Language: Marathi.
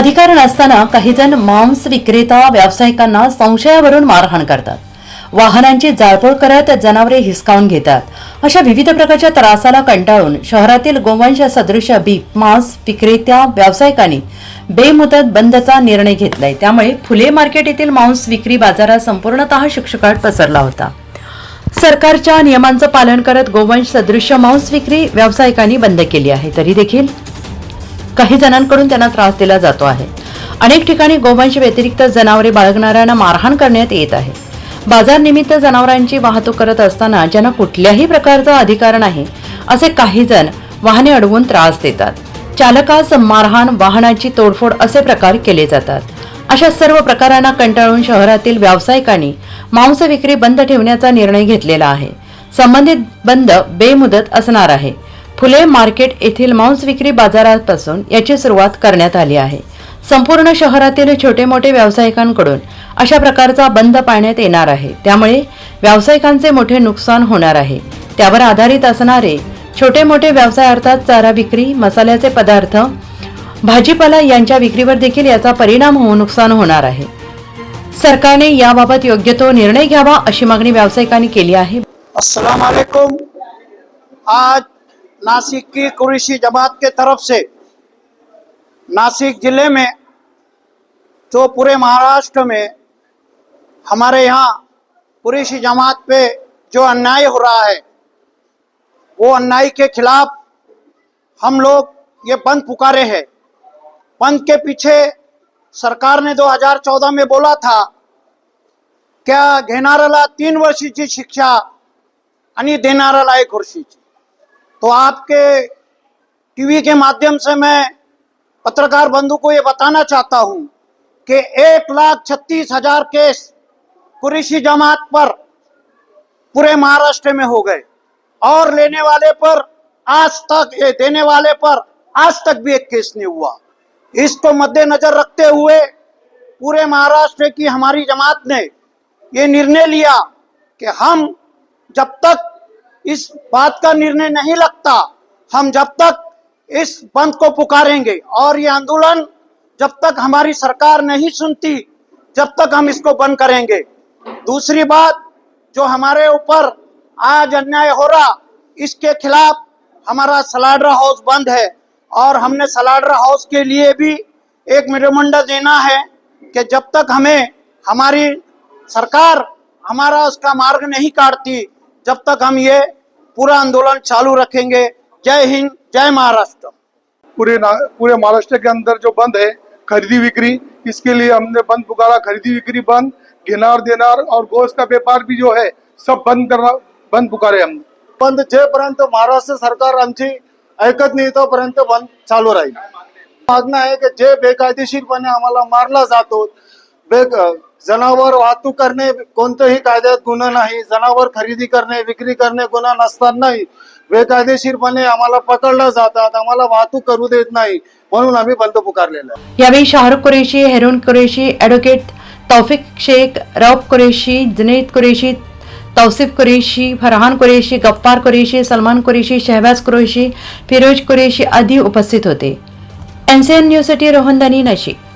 अधिकार नसताना काही जण मांस विक्रेता व्यावसायिकांना संशयावरून मारहाण करतात. वाहनांची जाळपोळ करत जनावरे हिसकावून घेतात. अशा विविध प्रकारच्या त्रासाला कंटाळून शहरातील गोवंश सदृश बीप मांस विक्रेत्या व्यावसायिकांनी बेमुदत बंदचा निर्णय घेतलाय. त्यामुळे फुले मार्केट येथील मांस विक्री बाजारात संपूर्णतः शुकशुकाट पसरला होता. सरकारच्या नियमांचं पालन करत गोवंश सदृश्य मांस विक्री व्यावसायिकांनी बंद केली आहे. तरी देखील काही जणांकडून त्यांना त्रास दिला जातो आहे. अनेक ठिकाणी गोवंश व्यतिरिक्त जनावरे बाळगणाऱ्यांना मारहाण करण्यात येत आहे. बाजारनिमित्त जनावरांची वाहतूक करत असताना ज्यांना कुठल्याही प्रकारचा अधिकार नाही असे काही जण वाहने अडवून त्रास देतात. चालकास मारहाण वाहनाची तोडफोड असे प्रकार केले जातात. अशा सर्व प्रकारांना कंटाळून शहरातील व्यावसायिकांनी मांस विक्री बंद ठेवण्याचा निर्णय घेतलेला आहे. संबंधित बंद बेमुदत असणार आहे. फुले मार्केट येथील मांस विक्री बाजारापासून याची सुरुवात करण्यात आली आहे. संपूर्ण शहरातील छोटे मोठे व्यावसायिकांकडून अशा प्रकारचा बंद पाळण्यात येणार आहे. त्यामुळे व्यावसायिकांचे मोठे नुकसान होणार आहे. त्यावर आधारित असणारे छोटे मोठे व्यवसाय अर्थात चारा विक्री मसाल्याचे पदार्थ भाजीपाला यांच्या विक्रीवर देखील याचा परिणाम होऊन नुकसान होणार आहे. सरकारने याबाबत योग्य तो निर्णय घ्यावा अशी मागणी व्यावसायिकांनी केली आहे. आज नासिक की कुरैशी जमात के तरफ़ से नासिक ज़िले में, जो पूरे महाराष्ट्र में हमारे यहाँ कुरैशी जमात पे जो अन्याय हो रहा है, वो अन्याय के खिलाफ हम लोग ये बंद पुकारे हैं। बंद के पीछे सरकार ने 2014 में बोला था, क्या घेणाऱ्याला तीन वर्षीची शिक्षा आणि देणाऱ्याला एक वर्षीची तो आपके टीवी के माध्यम से मैं पत्रकार बंधु को ये बताना चाहता हूँ कि एक लाख छत्तीस हज़ार केस कुरेशी जमात पर पूरे महाराष्ट्र में हो गए और लेने वाले पर आज तक, ये देने वाले पर आज तक भी एक केस नहीं हुआ। इसको मद्देनजर रखते हुए पूरे महाराष्ट्र की हमारी जमात ने ये निर्णय लिया कि हम जब तक इस बात का निर्णय नहीं लगता। हम जब तक इस बंद को पुकारेंगे और ये आंदोलन जब तक हमारी सरकार नहीं सुनती, जब तक हम इसको बंद करेंगे। दूसरी बात जो हमारे ऊपर आज अन्याय हो रहा, इसके खिलाफ हमारा सलाडर हाउस बंद है और हमने सलाडर हाउस के लिए भी एक मेरुमंडल देना है कि जब तक हमें हमारी सरकार हमारा उसका मार्ग नहीं काटती, जब तक हम ये पूरा आंदोलन चालू रखेंगे। जय हिंद जय महाराष्ट्र। पूरे पूरे महाराष्ट्र के अंदर जो बंद है खरीदी बिक्री इसके लिए हमने बंद पुकारा। खरीदी बिक्री बंद घेणार देणार और गोश्त का व्यापार भी जो है सब बंद करना बंद पुकारे हमने। बंद जेपर्यंत महाराष्ट्र सरकार आमची ऐकत नाही तोपर्यंत बंद चालू राहील। मागणं आहे की जे बेकायदेशीरपणे आम्हाला मारला जातो जनावर वाहतूक करणे कोणतंही कायद्यात गुन्हा नाही. जनावर खरेदी करणे विक्री करणे गुन्हा नसतानाही बेकायदेशीरपणे आम्हाला पकडलं जातात. आम्हाला वाहतूक करू देत नाही. म्हणून आम्ही बंद पुकारलेला यावेळी शाहरुख कुरेशी हेरून कुरेशी ॲडव्होकेट तौफिक शेख रौफ कुरेशी जुनेद कुरेशी तौसिफ कुरेशी फरहान कुरेशी गफ्फार कुरेशी सलमान कुरेशी शहबाज कुरेशी फिरोज कुरेशी आदी उपस्थित होते. एनसीएन न्यूजसाठी रोहनदानी नाशिक.